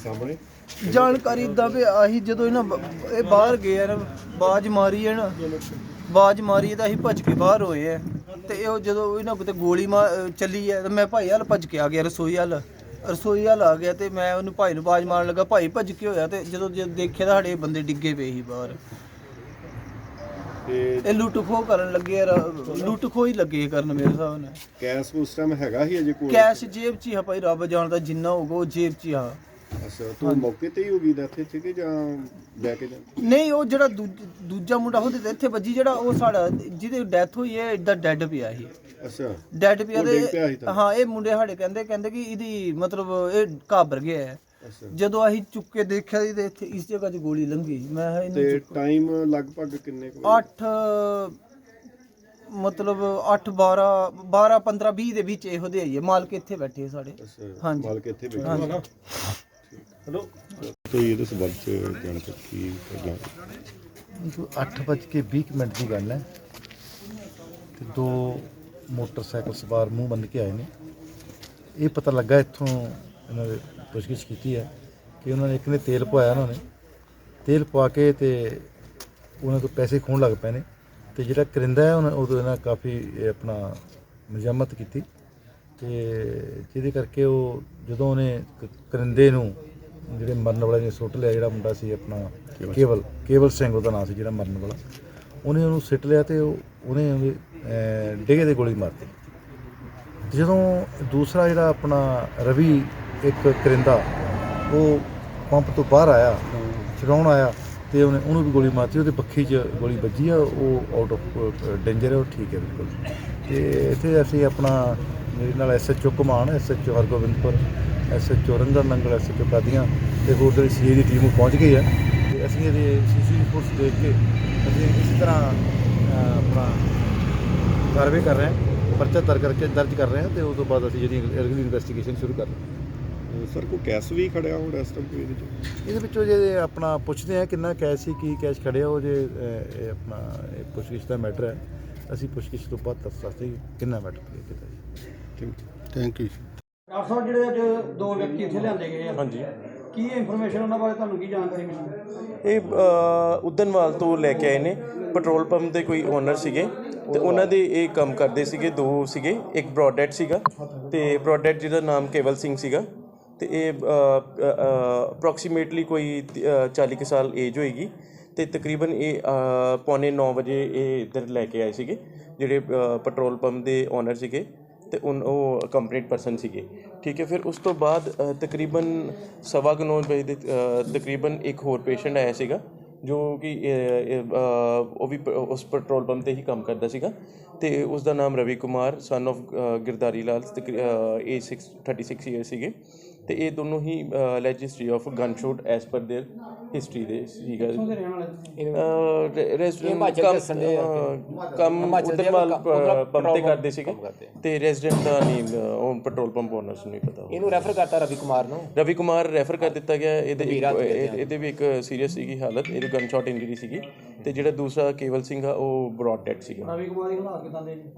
ਸਾਹਮਣੇ। ਜਾਣਕਾਰੀ ਇਦਾਂ ਵੀ ਆਹੀ ਜਦੋਂ ਇਹਨਾਂ ਬ- ਇਹ ਬਾਹਰ ਗਏ ਆ ਨਾ ਬਾਜ ਮਾਰੀ ਹੈ ਨਾ ਬਾਜ ਮਾਰੀ ਹੈ ਤਾਂ ਅਸੀਂ ਭੱਜ ਕੇ ਬਾਹਰ ਹੋਏ ਆ। ਤੇ ਉਹ ਜਦੋਂ ਇਹਨਾਂ ਕੋਤੇ ਗੋਲੀ ਮਾ- ਅਹ ਚੱਲੀ ਹੈ ਤੇ ਮੈਂ ਭਾਈ ਹਾਲ ਭੱਜ ਕੇ ਆ ਗਿਆ ਰਸੋਈ ਹਾਲ ਰਸੋਈ ਹਾਲ ਆ ਗਿਆ ਤੇ ਮੈਂ ਉਹਨੂੰ ਭਾਈ ਨੂੰ ਬਾਜ ਮਾਰਨ ਲੱਗਾ। ਭਾਈ ਭੱਜ ਕੇ ਹੋਇਆ ਤੇ ਜਦੋਂ ਜਦ ਦੇਖਿਆ ਤਾਂ ਸਾਡੇ ਬੰਦੇ ਡਿੱਗੇ ਪਏ ਸੀ ਬਾਹਰ। ਤੇ ਇਹ ਲੁੱਟ ਖੋਹ ਕਰਨ ਲੱਗੇ ਆ ਰ- ਲੁੱਟ ਖੋਹ ਹੀ ਲੱਗੇ ਕਰਨ ਮੇਰੇ ਹਿਸਾਬ ਨਾਲ। ਕੈਸ਼ ਉਸ ਟਾਈਮ ਹੈਗਾ ਹੀ ਅਜੇ ਕੋਲ ਕੈਸ਼ ਜੇਬ 'ਚ ਹੀ ਆ ਭਾਈ ਰੱਬ ਜਾਣਦਾ ਜਿੰਨਾ ਹੋਊਗਾ ਉਹ ਜੇਬ 'ਚ ਹੀ ਆ। ਅੱਛਾ ਤੂੰ ਮੌਕੇ ਤੇ ਹੀ ਹੋ ਗਈ ਡੈਥ ਇੱਥੇ ਕਿ ਜਾਂ ਲੈ ਕੇ ਜਾ ਨਹੀਂ ਉਹ ਜਿਹੜਾ ਦੂਜ- ਦੂਜਾ ਮੁੰਡਾ ਉਹਦੇ ਤੇ ਇੱਥੇ ਵੱਜੀ ਜਿਹੜਾ ਉਹ ਸਾਡਾ ਜਿਹਦੀ ਡੈਥ ਹੋਈ ਹੈ ਇਦਾਂ ਡੈੱਡ ਪਿਆ ਸੀ। ਅੱਛਾ। ਡੈੱਡ ਪਿਆ ਉਹ ਡਿੱਗ ਪਿਆ ਸੀ ਤੇ? ਤਾਂ। ਹਾਂ ਇਹ ਮੁੰਡੇ ਸਾਡੇ ਕਹਿੰਦੇ ਕਹਿੰਦੇ ਕਿ ਇਹਦੀ ਮਤਲਬ ਇਹ ਘਾਬਰ ਗਿਆ ਹੈ। ਅੱਛਾ। ਜਦੋਂ ਅਸੀਂ ਚੁੱਕ ਕੇ ਦੇਖਿਆ ਤੇ ਇੱਥੇ ਇਸ ਜਗ੍ਹਾ 'ਚ ਗੋਲੀ ਲੰਘੀ। ਮੈਂ ਕਿਹਾ ਤੇ ਇਹਨੂੰ ਟਾਈਮ ਲਗਭਗ ਕਿੰਨੇ ਕੁ ਵਜੇ? 8 ਮਤਲਬ 8 12 12 15 20 ਦੇ ਵਿੱਚ ਇਹੋ ਦੇ ਆਈਏ ਮਾਲਕ ਇੱਥੇ ਬੈਠੇ ਸਾਡੇ। ਅੱਛਾ ਹਾਂਜੀ। ਮਾਲਕ ਇੱਥੇ ਬੈਠੇ ਹਾਂਜੀ। ਹੈਲੋ। ਕੋਈ ਇਹਦੇ ਸਬੰਧ ਚ ਜਾਣਕਾਰੀ ਕੀ ਕਰਨਾ? ਜੋ 8 ਵੱਜ ਕੇ 20 ਮਿੰਟ ਦੀ ਗੱਲ ਹੈ ਤੇ ਦੋ ਮੋਟਰਸਾਈਕਲ ਸਵਾਰ ਮੂੰਹ ਬੰਨ ਕੇ ਆਏ ਨੇ। ਇਹ ਪਤਾ ਲੱਗਾ ਇੱਥੋਂ ਇਹਨਾਂ ਦੇ ਪੁੱਛਗਿੱਛ ਕੀਤੀ ਹੈ ਕਿ ਉਹਨਾਂ ਨੇ ਇੱਕ ਨੇ ਤੇਲ ਪਵਾਇਆ ਉਹਨਾਂ। ਨੇ ਤੇਲ ਪਵਾ ਕੇ ਤੇ ਉਹਨਾਂ ਤੋਂ ਪੈਸੇ ਖੋਣ ਲੱਗ ਪਏ ਨੇ ਤੇ ਜਿਹੜਾ ਕਰਿੰਦਾ ਹੈ ਉਹਨਾਂ ਉਦੋਂ ਇਹਨਾਂ ਕਾਫੀ ਆਪਣਾ ਮਜ਼ਾਮਤ ਕੀਤੀ ਤੇ ਜਿਹਦੇ ਕਰਕੇ ਉਹ ਜਦੋਂ ਉਹਨੇ ਕਰਿੰਦੇ ਨੂੰ ਜਿਹੜੇ ਮਰਨ ਵਾਲੇ ਨੇ ਸੁੱਟ ਲਿਆ ਜਿਹੜਾ ਮੁੰਡਾ ਸੀ ਆਪਣਾ ਕੇਵਲ ਕੇਵਲ ਸਿੰਘ ਉਹਦਾ ਨਾਮ ਸੀ ਜਿਹੜਾ ਮਰਨ ਵਾਲਾ। ਉਹਨੇ ਉਹਨੂੰ ਸਿੱਟ ਲਿਆ ਤੇ ਉਹਨੇ ਉਹਦੇ ਅਹ, ਡਿੱਗੇ ਤੇ ਗੋਲੀ ਮਾਰਤੀ ਤੇ ਜਦੋਂ ਦੂਸਰਾ ਜਿਹੜਾ ਆਪਣਾ ਰਵੀ ਇੱਕ ਕਰਿੰਦਾ ਉਹ ਪੰਪ ਤੋਂ ਬਾਹਰ ਆਇਆ ਚੜਾਉਣ ਆਇਆ ਤੇ ਉਹਨੇ ਉਹਨੂੰ ਵੀ ਗੋਲੀ ਮਾਰਤੀ ਉਹਦੇ ਪੱਖੀ 'ਚ ਗੋਲੀ ਵੱਜੀ ਆ ਉਹ ਆਊਟ ਆਫ ਡੇਂਜਰ ਹੈ ਉਹ ਠੀਕ ਹੈ ਬਿਲਕੁਲ। ਤੇ ਇੱਥੇ ਅਸੀਂ ਆਪਣਾ ਮੇਰੇ ਨਾਲ ਐਸਐਚਓ ਕਮਾਨ SHO Hargobindpur SHO Rangar Nangal SHO Qadian ਤੇ ਹੋਰ ਜਿਹੜੀ ਸੀਏ ਦੀ ਟੀਮ ਪਹੁੰਚ ਗਈ ਹੈ। ਤੇ ਅਸੀਂ ਇਹਦੇ ਸੀਸੀ ਰਿਪੋਰਟਸ ਦੇਖ ਕੇ ਅਸੀਂ ਇਸੇ ਤਰ੍ਹਾਂ ਆਪਣਾ ਕਾਰਵਾਈ ਕਰ ਰਹੇ ਹਾਂ ਪਰਚਾ ਦਰਜ ਕਰਕੇ ਦਰਜ ਕਰ ਰਹੇ ਹਾਂ ਤੇ ਉਸ ਤੋਂ ਬਾਅਦ ਅਸੀਂ ਜਿਹੜੀ ਅਗਲੀ ਇਨਵੈਸਟੀਗੇਸ਼ਨ ਸ਼ੁਰੂ ਕਰ ਰਹੇ ਹਾਂ। ਸਰ ਕੋਈ ਕੈਸ਼ ਵੀ ਖੜਿਆ ਹੁਣ ਇਸ ਟਾਈਮ ਕੋਈ ਇਹਦੇ ਚ ਇਹਦੇ ਵਿੱਚੋਂ ਜੇ ਆਪਣਾ ਪੁੱਛਦੇ ਆ ਕਿੰਨਾ ਕੈਸ਼ ਸੀ ਕੀ ਕੈਸ਼ ਖੜਿਆ ਉਹ ਜੇ ਇਹ ਆਪਣਾ ਇਹ ਪੁੱਛਗਿੱਛ ਦਾ ਮੈਟਰ ਹੈ। ਅਸੀਂ ਪੁੱਛਗਿੱਛ ਤੋਂ ਬਾਅਦ ਦੱਸ ਸਕਦੇ ਹਾਂ ਕਿ ਕਿੰਨਾ ਮੈਟਰ ਕਲੀਅਰ ਕੀਤਾ ਜੀ। ਥੈਂਕ ਯੂ ਡਾਕਟਰ ਸਾਹਿਬ ਜਿਹੜੇ ਅੱਜ ਦੋ ਵਿਅਕਤੀ ਇੱਥੇ ਲਿਆਂਦੇ ਗਏ ਆ। ਹਾਂਜੀ। ਕੀ ਇਨਫੋਰਮੇਸ਼ਨ ਉਹਨਾਂ ਬਾਰੇ ਤੁਹਾਨੂੰ ਕੀ ਜਾਣਕਾਰੀ ਮਿਲੀ? ਇਹ ਉਦਨਵਾਲ ਤੋਂ ਲੈ ਕੇ ਆਏ ਨੇ। ਪੈਟਰੋਲ ਪੰਪ ਦੇ ਕੋਈ ਓਨਰ ਸੀਗੇ ਤੇ ਉਹਨਾਂ ਦੇ ਇਹ ਕੰਮ ਕਰਦੇ ਸੀਗੇ ਦੋ ਸੀਗੇ ਇੱਕ ਬ੍ਰੌਡਹੈਡ ਸੀਗਾ ਤੇ ਬ੍ਰੌਡਹੈਡ ਜਿਹਦਾ ਨਾਮ ਕੇਵਲ ਸਿੰਘ ਸੀਗਾ ਤੇ ਇਹ ਅਪਰੋਕਸੀਮੇਟਲੀ ਕੋਈ ਤ- ਅ, 40 ਕੁ ਸਾਲ ਏਜ ਹੋਏਗੀ ਤੇ ਤਕਰੀਬਨ ਇਹ ਪੌਣੇ 9 ਵਜੇ ਇਹ ਇੱਧਰ ਲੈ ਕੇ ਆਏ ਸੀਗੇ ਜਿਹੜੇ ਪੈਟਰੋਲ ਪੰਪ ਦੇ ਓਨਰ ਸੀਗੇ। ਤੇ ਉਨ ਉਹ ਕੰਪਲੀਟ ਪਰਸਨ ਸੀਗੇ ਠੀਕ ਹੈ ਫਿਰ ਉਸ ਤੋਂ ਬਾਅਦ ਅ, ਤਕਰੀਬਨ ਸਵਾ ਕੁ ਨੌ ਵਜੇ ਦੇ ਅ, ਤਕਰੀਬਨ ਇੱਕ ਹੋਰ ਪੇਸ਼ੈਂਟ ਆਇਆ ਸੀਗਾ ਜੋ ਕਿ ਅ, ਅ, ਉਹ ਵੀ ਪ- ਉਸ ਪੈਟਰੋਲ ਪੰਪ ਤੇ ਹੀ ਕੰਮ ਕਰਦਾ ਸੀਗਾ ਤੇ ਉਸ ਦਾ ਨਾਮ Ravi Kumar son of Girdhari Lal age 6 36 year ਸੀਗੇ ਤੇ ਇਹ ਦੋਨੋਂ ਹੀ alleged history of gun shoot S per there history ਦੇ ਸੀਗਾ। ਰੈਜ਼ੀਡੈਂਟ ਕੰਮ ਕੰਮ ਉਦਰਵਾਲ ਪੰਪ ਤੇ ਕਰਦੇ ਸੀਗੇ। ਤੇ ਰੈਜ਼ੀਡੈਂਟ ਦਾ ਨਹੀਂ ਉਹ ਪੈਟਰੋਲ ਪੰਪ ਓਨਰਸ ਨੂੰ ਨਹੀਂ ਪਤਾ ਇਹਨੂੰ ਰੈਫਰ ਕਰਤਾ ਰਵੀ ਕੁਮਾਰ ਨੂੰ? ਰਵੀ ਕੁਮਾਰ ਰੈਫਰ ਕਰ ਦਿੱਤਾ ਗਿਆ। ਇਹਦੇ ਇਹਦੇ ਵੀ ਇੱਕ ਸੀਰੀਅਸ ਸੀਗੀ ਹਾਲਤ। ਇਹਦੇ ਗਨ ਸ਼ਾਟ ਇੰਜਰੀ ਸੀਗੀ। ਤੇ ਜਿਹੜਾ ਦੂਸਰਾ ਕੇਵਲ ਸਿੰਘ ਆ ਉਹ ਬ੍ਰੌਡ ਡੈਡ ਸੀਗਾ। ਰਵੀ ਕੁਮਾਰ ਦੀ ਹਾਲਾਤ ਕਿਦਾਂ ਦੇ ਜੀ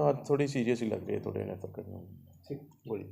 ਅ ਥੋੜੀ ਸੀਰੀਅਸ ਹੀ ਲੱਗ ਰਹੀ ਹੈ ਥੋੜੇ ਰੈਫਰ ਕਰਨਾ